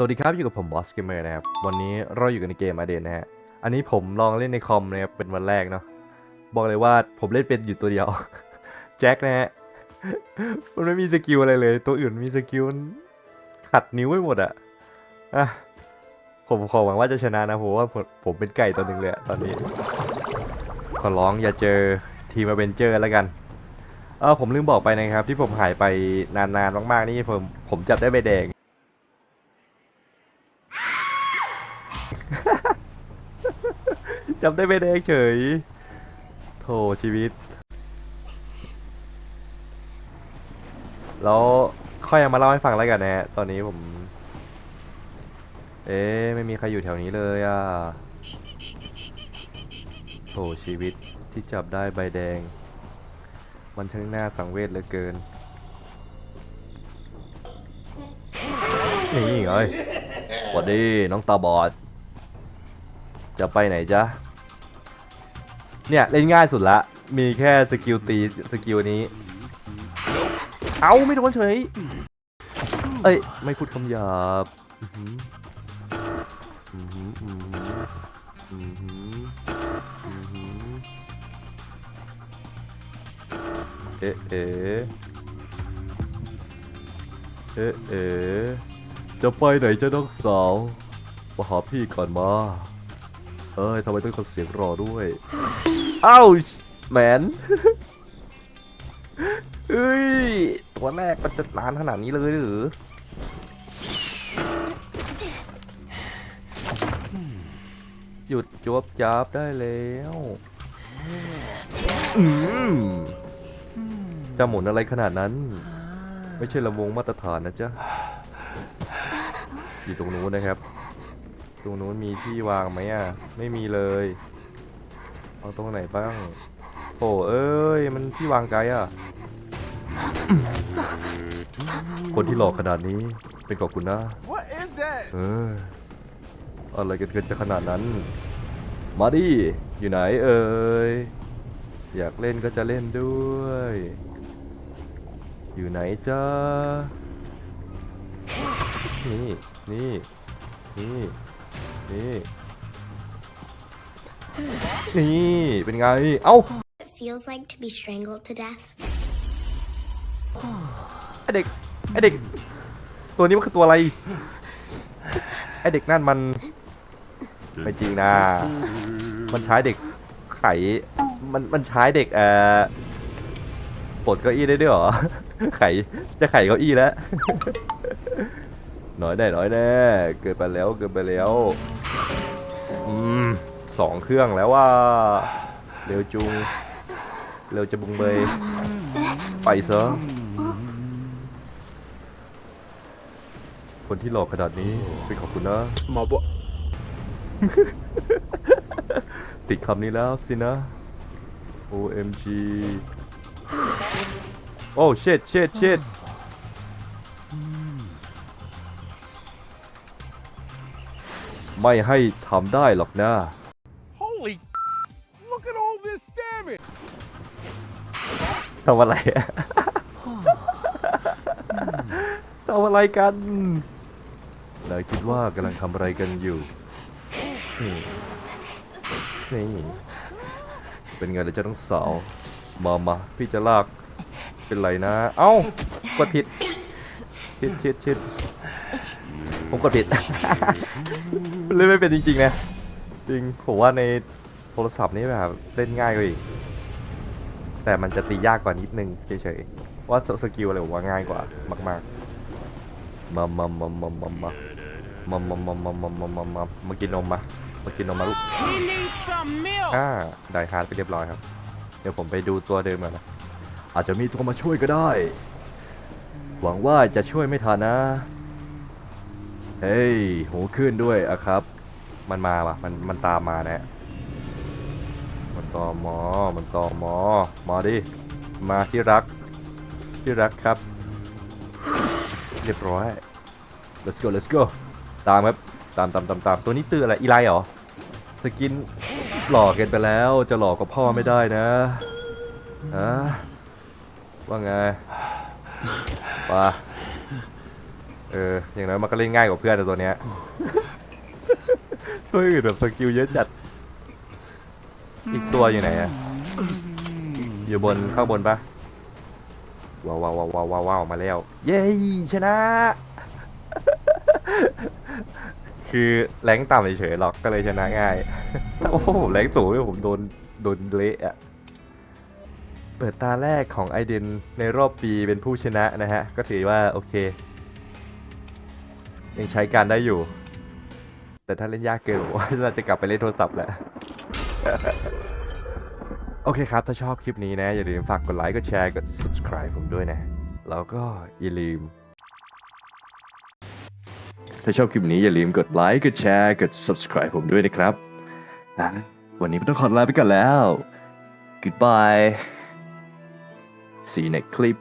สวัสดีครับอยู่กับผมบอสเกมเมอร์นะครับ วันนี้เราอยู่กันในเกมอเดนนะฮะ อันนี้ผมลองเล่นในคอมนะครับเป็นวันแรกเนาะบอกเลยว่าผมเล่นเป็นอยู่ตัวเดียว แจ็คนะฮะ มันไม่มีสกิลอะไรเลย ตัวอื่นมีสกิลมันขัดนิ้วไปหมดอะอะผมขอหวังว่าจะชนะนะผมว่าผมผมเป็นไก่ตัวหนึ่งเลยตอนนี้ ขอร้องอย่าเจอทีมอเวนเจอร์แล้วกันเออผมลืมบอกไปนะครับ ที่ผมหายไปนานๆมากๆนี่ผมผมจับได้ใบแดง จำได้ไม่ได้เฉย โถชีวิต แล้วค่อยมาเล่าให้ฟังแล้วกันนะ ตอนนี้ผม เอ๊ะไม่มีใครอยู่แถวนี้เลยอะโถชีวิตที่จับได้ใบแดง มันช่างน่าสังเวชเหลือเกินนี่ไงสวัสดีน้องตาบอด จะไปไหนจ๊ะ เนี่ยเล่นง่ายสุดละ มีแค่สกิลตีสกิลนี้ เอาไม่โดนเฉย เอ้ยไม่พูดคำหยาบเอ๊ะเอ๊ะเอ๊ะเอ๊ะจะไปไหนจะน้องสาวมาหาพี่ก่อนมา เอ้ยทำไมต้องคนเสียงรอด้วย อ้าวแมนเอ้ย ตัวแรกมันจะนานขนาดนี้เลยหรือหยุดจวบจับได้แล้วจะหมุนอะไรขนาดนั้น ไม่ใช่ลำวงมาตรฐานนะจ๊ะ อยู่ตรงนู้นนะครับ ตรงนู้นมีที่วางไหมอะ ไม่มีเลย เอาตรงไหนบ้างโอ้เอ้ย มันที่วางไกลอะ คนที่หลอกขนาดนี้ เป็นขอบคุณนะ What is that? เอออะไรกันเกินจะขนาดนั้น มาดิ อยู่ไหนเอ่ย อยากเล่นก็จะเล่นด้วย อยู่ไหนจ้า นี่ นี่ นี่ นี่ นี่เป็นไง เอ้า it feels like to be strangled to death? ไอเด็กไอเด็ก ตัวนี้มันคือตัวอะไร ไอเด็กนั่นมัน ไม่จริงนะ มันใช้เด็กไข มันมันใช้เด็กเอ่อปลดเก้าอี้ได้ด้วยเหรอ ไขจะไขเก้าอี้แล้ว น้อยแน่น้อยแน่ เกินไปแล้วเกินไปแล้ว อืม สองเครื่องแล้วว่า เร็วจุง เร็วจะบุงเบย ไปซะคนที่หลอกขนาดนี้เป็นขอบคุณนะ Small boy. ติดคำนี้แล้วสินะ OMG โอ้ shit shit shit ไม่ให้ทำได้หรอกนะ ทำอะไรอะทำอะไรกันนายคิดว่ากำลังทำอะไรกันอยู่นี่นี่เป็นไงล่ะเจ้าต้องสาว มามาพี่จะลาก เป็นไรนะ เอ้ากดผิด ชิดชิดชิดผมกดผิด เล่นไม่เป็นจริงๆนะ จริง ผมว่าในโทรศัพท์นี่แบบเล่นง่ายกว่าอีก แต่มันจะตียากกว่านิดนึงเฉยๆว่าสกิลอะไรผมว่าง่ายกว่ามากๆมามามามามามามามามามามามามามามากินนมมามากินนมมาลูก He needs some milk. อ่าได้ฮาร์ดไปเรียบร้อยครับ เดี๋ยวผมไปดูตัวเดิมก่อนนะอาจจะมีตัวมาช่วยก็ได้ หวังว่าจะช่วยไม่ทันนะ เฮ้ยหูขึ้นด้วยอะครับ มันมาว่ะมันมันตามมานะฮะ มันต่อหมอ มันต่อหมอ มาดิ มาที่รัก ที่รักครับ เรียบร้อย let's go let's go ตามครับ ตามตามตามตามตัวนี้ตืออะไร อีไลเหรอ สกินหลอกกันไปแล้ว จะหลอกกับพ่อไม่ได้นะฮะว่าไงปเออ อย่างน้อยมันก็เล่นง่ายกว่าเพื่อนแต่ตัวเนี้ย ตัวอื่นแบบสกิลเยอะจัด อีกตัวอยู่ไหนอะอยู่บนข้างบนปะว้าวว้าวว้าวว้าวมาแล้ว เย้ชนะ คือแรงต่ำเฉยๆหรอกก็เลยชนะง่ายโอ้โหแรงสูงเนี่ยผมโดนโดนเละอะเปิดตาแรกของไอเดนในรอบปีเป็นผู้ชนะนะฮะ ก็ถือว่าโอเค ยังใช้การได้อยู่ แต่ถ้าเล่นยากเกินผมว่าเราจะกลับไปเล่นโทรศัพท์แหละ โอเคครับ ถ้าชอบคลิปนี้นะ อย่าลืมฝากกดไลค์ กดแชร์ กด subscribe ผมด้วยนะ แล้วก็อย่าลืม ถ้าชอบคลิปนี้อย่าลืมกดไลค์ กดแชร์ กด subscribe ผมด้วยนะครับอะวันนี้ไม่ต้องขอลาไปก่อนแล้ว goodbye see you next clip